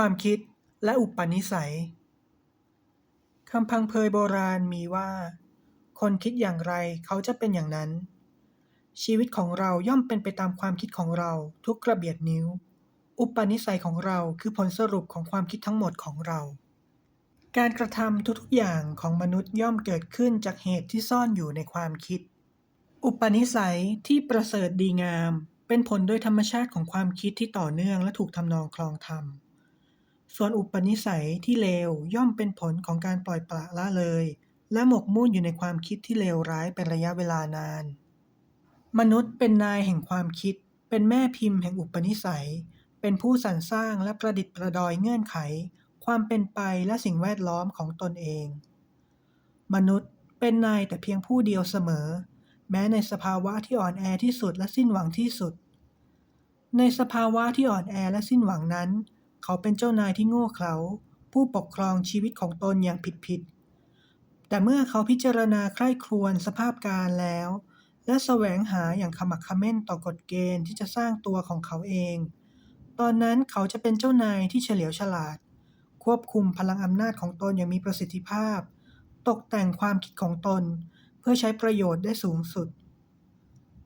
ความคิดและอุปนิสัย คำพังเพยโบราณมีว่า คนคิดอย่างไรเขาจะเป็นอย่างนั้น ชีวิตของเราย่อมเป็นไปตามความคิดของเราทุกกระเบียดนิ้ว อุปนิสัยของเราคือผลสรุปของความคิดทั้งหมดของเรา การกระทำทุกๆอย่างของมนุษย์ย่อมเกิดขึ้นจากเหตุที่ซ่อนอยู่ในความคิด อุปนิสัยที่ประเสริฐดีงาม เป็นผลโดยธรรมชาติของความคิดที่ต่อเนื่องและถูกทำนองคลองธรรม ส่วนอุปนิสัยที่เลวย่อมเป็นผลของการปล่อยปละละเลย และหมกมุ่นอยู่ในความคิดที่เลวร้ายเป็นระยะเวลานาน มนุษย์เป็นนายแห่งความคิด เป็นแม่พิมพ์แห่งอุปนิสัย เป็นผู้สรรสร้างและประดิษฐ์ประดอยเงื่อนไข ความเป็นไปและสิ่งแวดล้อมของตนเอง มนุษย์เป็นนายแต่เพียงผู้เดียวเสมอ แม้ในสภาวะที่อ่อนแอที่สุดและสิ้นหวังที่สุด ในสภาวะที่อ่อนแอและสิ้นหวังนั้น เขาเป็นเจ้านายที่โง่เขลาผู้ปกครองชีวิตของตนอย่างผิดๆ แต่เมื่อเขาพิจารณาใคร่ครวญสภาพการแล้ว และแสวงหาอย่างขมักเขม้นต่อกฎเกณฑ์ที่จะสร้างตัวของเขาเอง ตอนนั้นเขาจะเป็นเจ้านายที่เฉลียวฉลาด ควบคุมพลังอำนาจของตนอย่างมีประสิทธิภาพ ตกแต่งความคิดของตน เพื่อใช้ประโยชน์ได้สูงสุด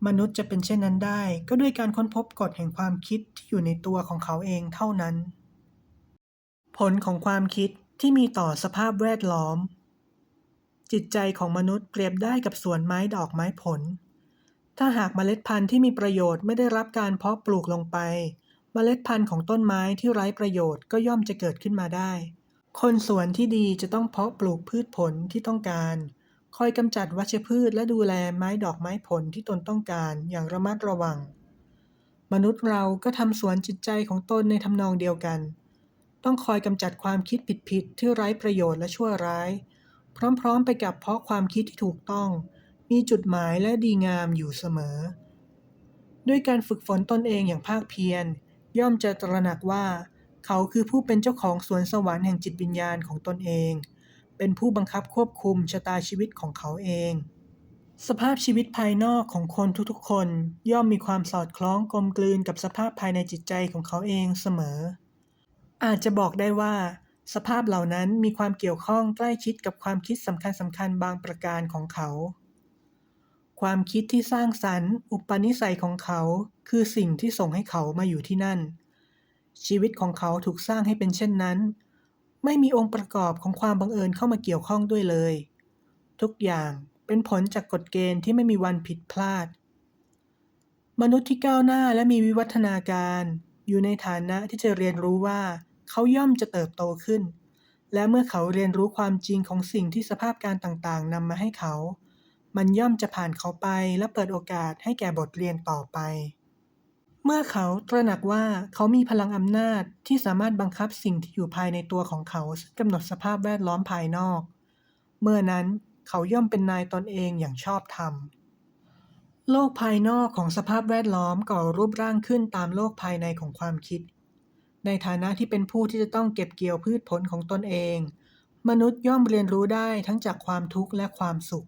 มนุษย์จะเป็นเช่นนั้นได้ ก็ด้วยการค้นพบกฎแห่งความคิดที่อยู่ในตัวของเขาเองเท่านั้น ผลของความคิดที่มีต่อสภาพแวดล้อม จิตใจของมนุษย์เปรียบได้กับสวนไม้ดอกไม้ผล ถ้าหากเมล็ดพันธุ์ที่มีประโยชน์ไม่ได้รับการเพาะปลูกลงไป เมล็ดพันธุ์ของต้นไม้ที่ไร้ประโยชน์ก็ย่อมจะเกิดขึ้นมาได้ คนสวนที่ดีจะต้องเพาะปลูกพืชผลที่ต้องการ คอยกำจัดวัชพืชและดูแลไม้ดอกไม้ผลที่ตนต้องการอย่างระมัดระวัง มนุษย์เราก็ทำสวนจิตใจของตนในทำนองเดียวกัน ต้องคอยกำจัดความคิดผิดๆที่ไร้ประโยชน์และชั่วร้าย พร้อมๆ ไปกับเพาะความคิดที่ถูกต้อง มีจุดหมายและดีงามอยู่เสมอ ด้วยการฝึกฝนตนเองอย่างภาคเพียร ย่อมจะตระหนักว่า เขาคือผู้เป็นเจ้าของสวนสวรรค์แห่งจิตวิญญาณของตนเอง เป็นผู้บังคับควบคุมชะตาชีวิตของเขาเองสภาพชีวิตภายนอกของคนทุกๆ คน ย่อมมีความสอดคล้องกลมกลืนกับสภาพภายในจิตใจของเขาเองเสมอ อาจจะบอกได้ว่า สภาพเหล่านั้นมีความเกี่ยวข้องใกล้ชิดกับความคิดสำคัญสำคัญบางประการของเขา ความคิดที่สร้างสรรค์ อุปนิสัยของเขา คือสิ่งที่ส่งให้เขามาอยู่ที่นั่น ชีวิตของเขาถูกสร้างให้เป็นเช่นนั้น ไม่มีองค์ประกอบของความบังเอิญเข้ามาเกี่ยวข้องด้วยเลย ทุกอย่างเป็นผลจากกฎเกณฑ์ที่ไม่มีวันผิดพลาด มนุษย์ที่ก้าวหน้าและมีวิวัฒนาการ อยู่ในฐานะที่จะเรียนรู้ว่า เขาย่อมจะเติบโตขึ้น และเมื่อเขาเรียนรู้ความจริงของสิ่งที่สภาพการต่างๆนำมาให้เขา มันย่อมจะผ่านเขาไปและเปิดโอกาสให้แก่บทเรียนต่อไป เมื่อเขาตระหนักว่าเขามีพลังอำนาจที่สามารถบังคับสิ่งที่อยู่ภายในตัวของเขาซึ่งกำหนดสภาพแวดล้อมภายนอก เมื่อนั้นเขาย่อมเป็นนายตนเองอย่างชอบธรรมโลกภายนอกของสภาพแวดล้อมก่อรูปร่างขึ้นตามโลกภายในของความคิด ในฐานะที่เป็นผู้ที่จะต้องเก็บเกี่ยวพืชผลของตนเอง มนุษย์ย่อมเรียนรู้ได้ทั้งจากความทุกข์และความสุข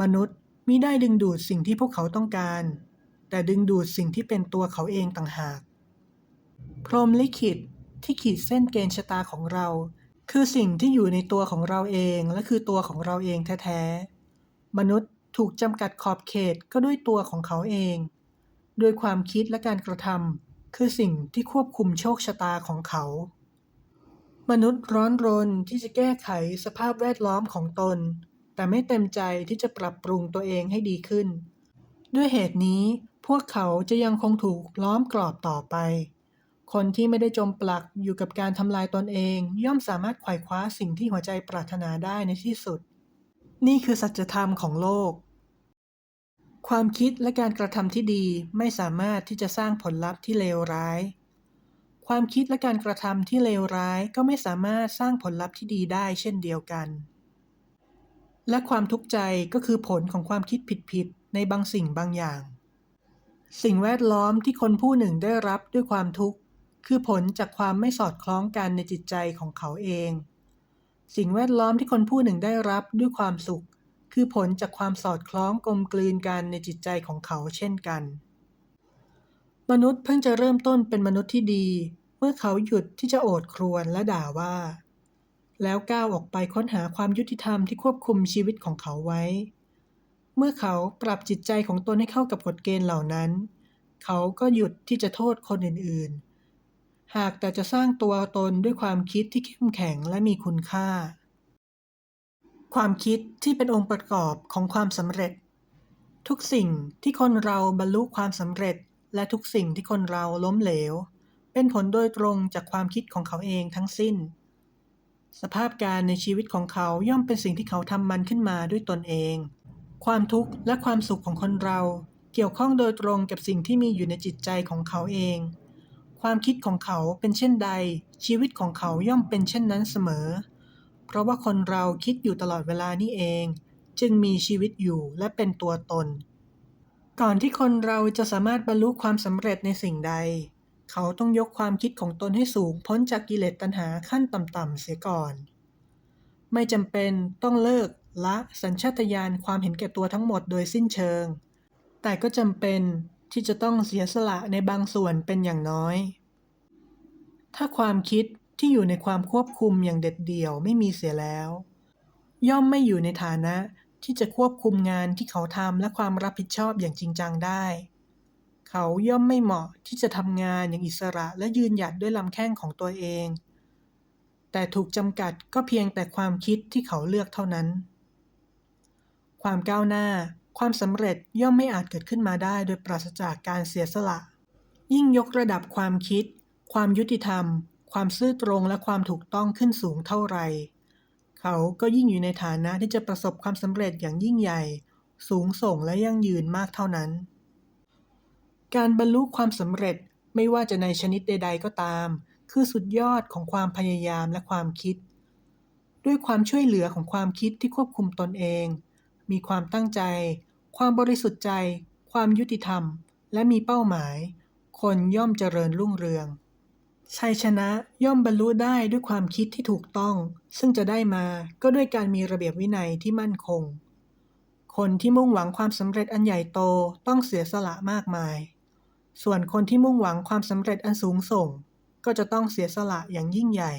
มนุษย์มิได้ดึงดูดสิ่งที่พวกเขาต้องการ แต่ดึงดูดสิ่งที่เป็นตัวเขาเองต่างหาก พรหมลิขิตที่ขีดเส้นเกณฑ์ชะตาของเรา คือสิ่งที่อยู่ในตัวของเราเองและคือตัวของเราเองแท้ๆ มนุษย์ถูกจำกัดขอบเขตก็ด้วยตัวของเขาเอง ด้วยความคิดและการกระทำ คือสิ่งที่ควบคุมโชคชะตาของเขา มนุษย์ร้อนรนที่จะแก้ไขสภาพแวดล้อมของตน แต่ไม่เต็มใจที่จะปรับปรุงตัวเองให้ดีขึ้น ด้วยเหตุนี้พวกเขาจะยังคงถูกล้อมกรอบต่อไป คนที่ไม่ได้จมปลักอยู่กับการทำลายตนเอง ย่อมสามารถไขว่คว้าสิ่งที่หัวใจปรารถนาได้ในที่สุด นี่คือสัจธรรมของโลก ความคิดและการกระทำที่ดีไม่สามารถที่จะสร้างผลลัพธ์ที่เลวร้าย ความคิดและการกระทำที่เลวร้ายก็ไม่สามารถสร้างผลลัพธ์ที่ดีได้เช่นเดียวกัน และความทุกข์ใจก็คือผลของความคิดผิดๆในบางสิ่งบางอย่าง สิ่งแวดล้อมที่คนผู้หนึ่งได้รับด้วยความทุกข์ คือผลจากความไม่สอดคล้องกันในจิตใจของเขาเอง สิ่งแวดล้อมที่คนผู้หนึ่งได้รับด้วยความสุข คือผลจากความสอดคล้องกลมกลืนกันในจิตใจของเขาเช่นกัน มนุษย์เพิ่งจะเริ่มต้นเป็นมนุษย์ที่ดี เมื่อเขาหยุดที่จะโอดครวญและด่าว่า แล้วก้าวออกไปค้นหาความยุติธรรมที่ควบคุมชีวิตของเขาไว้ เมื่อเขาปรับจิตใจของตนให้เข้ากับกฎเกณฑ์เหล่านั้น เขาก็หยุดที่จะโทษคนอื่นๆ หากแต่จะสร้างตัวตนด้วยความคิดที่เข้มแข็งและมีคุณค่า ความคิดที่เป็นองค์ประกอบของความสำเร็จ ทุกสิ่งที่คนเราบรรลุความสำเร็จ และทุกสิ่งที่คนเราล้มเหลว เป็นผลโดยตรงจากความคิดของเขาเองทั้งสิ้น สภาพการในชีวิตของเขาย่อมเป็นสิ่งที่เขาทำมันขึ้นมาด้วยตนเอง ความทุกข์และความสุขของคนเราเกี่ยวข้องโดยตรงกับสิ่งที่มีอยู่ในจิตใจของเขาเอง ความคิดของเขาเป็นเช่นใด ชีวิตของเขาย่อมเป็นเช่นนั้นเสมอ เพราะว่าคนเราคิดอยู่ตลอดเวลานี่เอง จึงมีชีวิตอยู่และเป็นตัวตน ก่อนที่คนเราจะสามารถบรรลุความสำเร็จในสิ่งใด เขาต้องยกความคิดของตนให้สูงพ้นจากกิเลสตัณหาขั้นต่ำๆเสียก่อน ไม่จำเป็นต้องเลิกละสัญชาตญาณความเห็นแก่ตัวทั้งหมดโดยสิ้นเชิง แต่ก็จำเป็นที่จะต้องเสียสละในบางส่วนเป็นอย่างน้อย ถ้าความคิด ที่อยู่ในความควบคุมอย่างเด็ดเดี่ยวไม่มีเสียแล้ว ย่อมไม่อยู่ในฐานะที่จะควบคุมงานที่เขาทำและความรับผิดชอบอย่างจริงจังได้ เขาย่อมไม่เหมาะที่จะทำงานอย่างอิสระและยืนหยัดด้วยลำแข้งของตัวเอง แต่ถูกจำกัดก็เพียงแต่ความคิดที่เขาเลือกเท่านั้น ความก้าวหน้า ความสำเร็จย่อมไม่อาจเกิดขึ้นมาได้โดยปราศจากการเสียสละ ยิ่งยกระดับความคิด ความยุติธรรม ความซื่อตรงและความถูกต้องขึ้นสูงเท่าไหร่ เขาก็ยิ่งอยู่ในฐานะที่จะประสบความสำเร็จอย่างยิ่งใหญ่ สูงส่งและยั่งยืนมากเท่านั้น การบรรลุความสำเร็จไม่ว่าจะในชนิดใด ๆ ก็ตาม คือสุดยอดของความพยายามและความคิด ด้วยความช่วยเหลือของความคิดที่ควบคุมตนเอง มีความตั้งใจ ความบริสุทธิ์ใจ ความยุติธรรม และมีเป้าหมาย คนย่อมเจริญรุ่งเรือง ชัยชนะย่อมบรรลุได้ด้วยความคิดที่ถูกต้อง ซึ่งจะได้มาก็ด้วยการมีระเบียบวินัยที่มั่นคง คนที่มุ่งหวังความสำเร็จอันใหญ่โตต้องเสียสละมากมาย ส่วนคนที่มุ่งหวังความสำเร็จอันสูงส่ง ก็จะต้องเสียสละอย่างยิ่งใหญ่